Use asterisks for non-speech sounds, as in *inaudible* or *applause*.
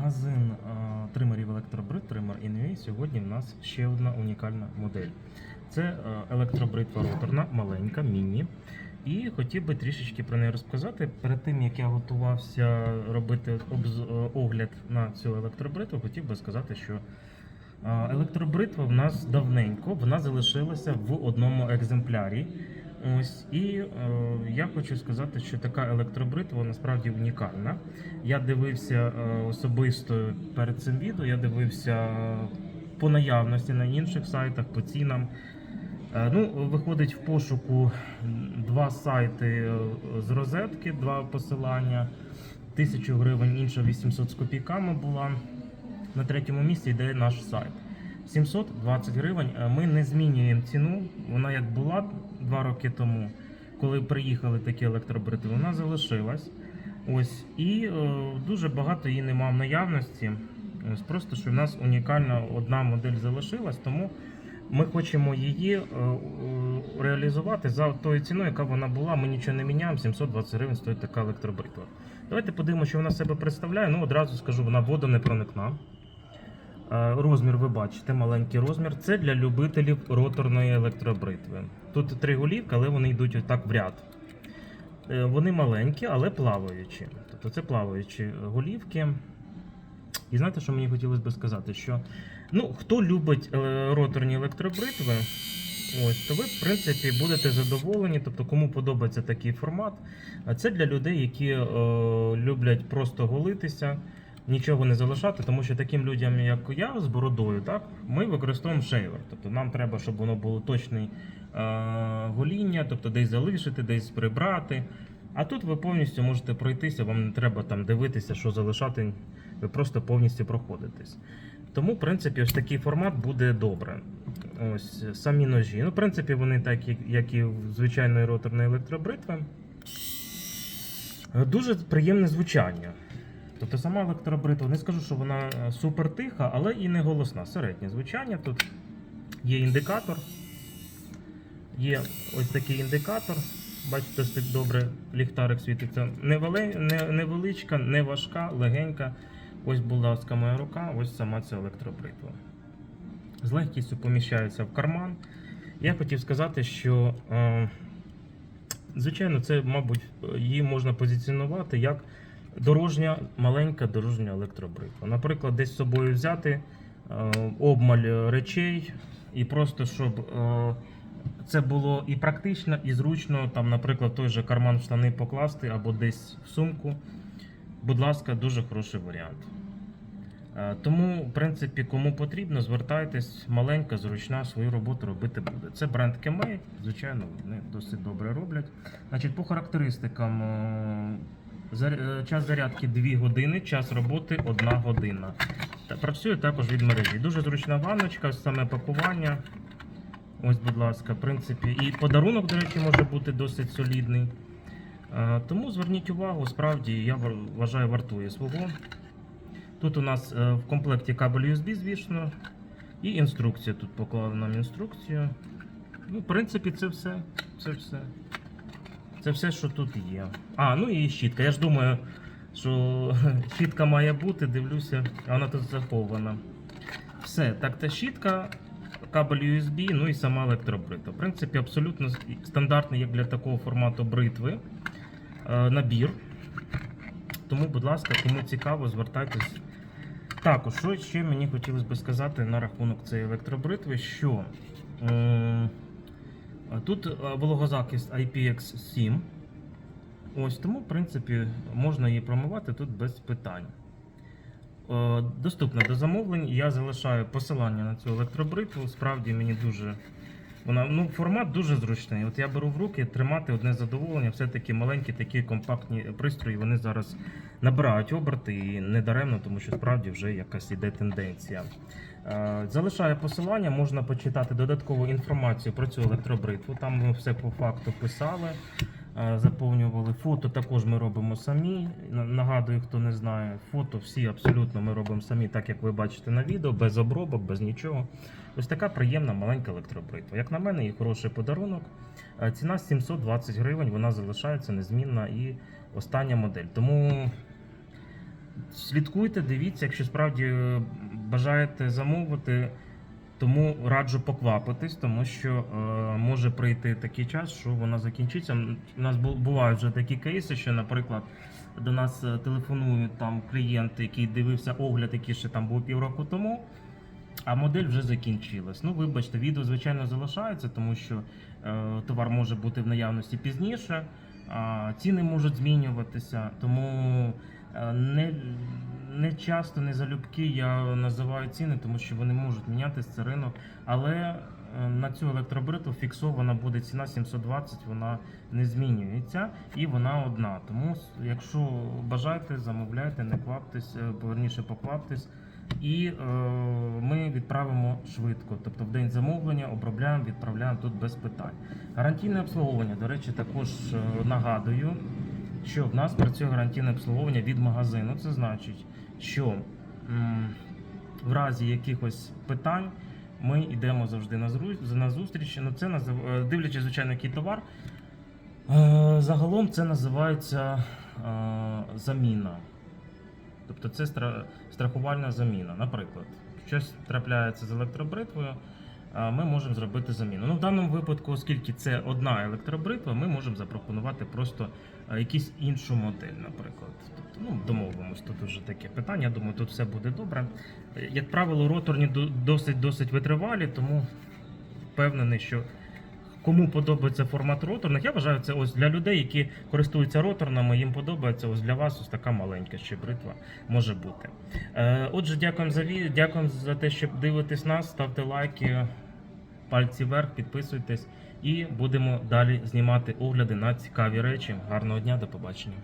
Магазин а, тримерів електробрит, тример NUA. Сьогодні в нас ще одна унікальна модель. Це а, електробритва роторна, маленька, міні. І хотів би трішечки про неї розказати. Перед тим як я готувався робити е, огляд на цю електробритву, хотів би сказати, що електробритва в нас давненько, вона залишилася в одному екземплярі. Ось і е, я хочу сказати, що така електробритва насправді унікальна. Я дивився е, особисто перед цим відео, я дивився е, по наявності на інших сайтах, по цінам. Е, Ну, виходить в пошуку два сайти е, з розетки, два посилання. 1000 гривень, інша 800 з копійками була. На третьому місці йде наш сайт. 720 гривень. Е, Ми не змінюємо ціну. Вона як була два роки тому, коли приїхали такі електробрити, вона залишилась. Ось і е, дуже багато її немає в наявності. Ось просто що в нас унікальна одна модель залишилась, тому ми хочемо її е, е, реалізувати за тою ціною, яка вона була. Ми нічого не міняємо. 720 гривень стоїть така електробритва. Давайте подивимося, що вона себе представляє. Ну одразу скажу, вона водонепроникна. Е, Розмір ви бачите, маленький розмір. Це для любителів роторної електробритви. Тут три голівки, але вони йдуть отак в ряд. Е, Вони маленькі, але плаваючі. Тобто це плаваючі голівки. І знаєте, що мені хотілося би сказати? Що ну, хто любить е, роторні електробритви, ось, то ви, в принципі, будете задоволені. Тобто, кому подобається такий формат. А це для людей, які е, люблять просто голитися, нічого не залишати, тому що таким людям, як я, з бородою, так, ми використовуємо шейвер. Тобто нам треба, щоб воно було точне гоління, тобто десь залишити, десь прибрати. А тут ви повністю можете пройтися, вам не треба там дивитися, що залишати, ви просто повністю проходитесь. Тому, в принципі, ось такий формат буде добре. Ось самі ножі. Ну, в принципі, вони так, як- і в звичайної роторної електробритви. Дуже приємне звучання. Тобто сама електробритва, не скажу, що вона е, супер тиха, але і не голосна. Середнє звучання. Тут є індикатор. Є ось такий індикатор. Бачите, ось добре ліхтарик світиться. Невеличка, не важка, легенька. Ось, будь ласка, моя рука, ось сама ця електробритва. З легкістю поміщається в карман. Я хотів сказати, що, е, звичайно, це, мабуть, її можна позиціонувати як дорожня, маленька дорожня електробритва. Наприклад, десь з собою взяти е, обмаль речей і просто щоб е, це було і практично, і зручно, там, наприклад, той же карман в штани покласти або десь в сумку. Будь ласка, дуже хороший варіант. Е, Тому, в принципі, кому потрібно, звертайтесь, маленька, зручна, свою роботу робити буде. Це бренд Kemei, звичайно, вони досить добре роблять. Значить, по характеристикам, час зарядки 2 години, час роботи 1 година. Та працює також від мережі. Дуже зручна ванночка, саме пакування. Ось, будь ласка, в принципі, і подарунок, до речі, може бути досить солідний. Е, Тому зверніть увагу, справді, я вважаю, вартує свого. Тут у нас е, в комплекті кабель USB, звісно, і інструкція. Тут поклали нам інструкцію. Ну, в принципі, це все. Це все. Це все, що тут є. А, ну і щітка. Я ж думаю, що *laughs* щітка має бути, дивлюся, а вона тут захована. Все, так, та щітка, кабель USB, ну і сама електробритва. В принципі, абсолютно стандартний, як для такого формату бритви. е, Набір. Тому, будь ласка, кому цікаво, звертайтесь. Також, що ще мені хотілося б сказати на рахунок цієї електробритви, що тут е, вологозахист IPX7. Ось тому, в принципі, можна її промивати тут без питань. Е, Доступна до замовлень. Я залишаю посилання на цю електробритву. Справді мені дуже. Вона, ну, формат дуже зручний. От я беру в руки тримати одне задоволення. Все-таки маленькі такі компактні пристрої. Вони зараз набирають оберти і не даремно, тому що справді вже якась іде тенденція. Е, Залишаю посилання, можна почитати додаткову інформацію про цю електробритву. Там ми все по факту писали, заповнювали. Фото також ми робимо самі. Нагадую, хто не знає, фото всі абсолютно ми робимо самі, так як ви бачите на відео, без обробок, без нічого. Ось така приємна маленька електробритва. Як на мене, і хороший подарунок. Е, Ціна 720 гривень, вона залишається незмінна і остання модель. Тому слідкуйте, дивіться, якщо справді е, бажаєте замовити. Тому раджу поквапитись, тому що е, може прийти такий час, що вона закінчиться. У нас бувають вже такі кейси, що, наприклад, до нас е, телефонують там клієнт, який дивився огляд, який ще там був півроку тому, а модель вже закінчилась. Ну, вибачте, відео звичайно залишається, тому що е, товар може бути в наявності пізніше, а ціни можуть змінюватися. Тому е, не, не часто, не залюбки я називаю ціни, тому що вони можуть мінятися, це ринок. Але е, на цю електробритву фіксована буде ціна 720, вона не змінюється і вона одна. Тому якщо бажаєте, замовляйте, не кваптесь, е, поверніше покваптесь. І е, ми відправимо швидко. Тобто в день замовлення обробляємо, відправляємо тут без питань. Гарантійне обслуговування, до речі, також е, нагадую, що в нас працює гарантійне обслуговування від магазину. Це значить, що в разі якихось питань ми йдемо завжди на зустріч. Ну, це назив... е, дивлячись, звичайно, який товар. Е, Загалом це називається е, заміна. Тобто це стра- страхувальна заміна. Наприклад, щось трапляється з електробритвою, ми можемо зробити заміну. Ну, в даному випадку, оскільки це одна електробритва, ми можемо запропонувати просто е, якусь іншу модель, наприклад. Тобто, ну, домовимось, тут вже таке питання. Я думаю, тут все буде добре. Е, Як правило, роторні до- досить досить витривалі, тому впевнений, що Кому подобається формат роторних, я вважаю, це ось для людей, які користуються роторними, їм подобається ось для вас ось така маленька ще бритва може бути. Е, отже, дякуємо за дякуємо за те, що дивитесь нас, ставте лайки, пальці вверх, підписуйтесь і будемо далі знімати огляди на цікаві речі. Гарного дня, до побачення.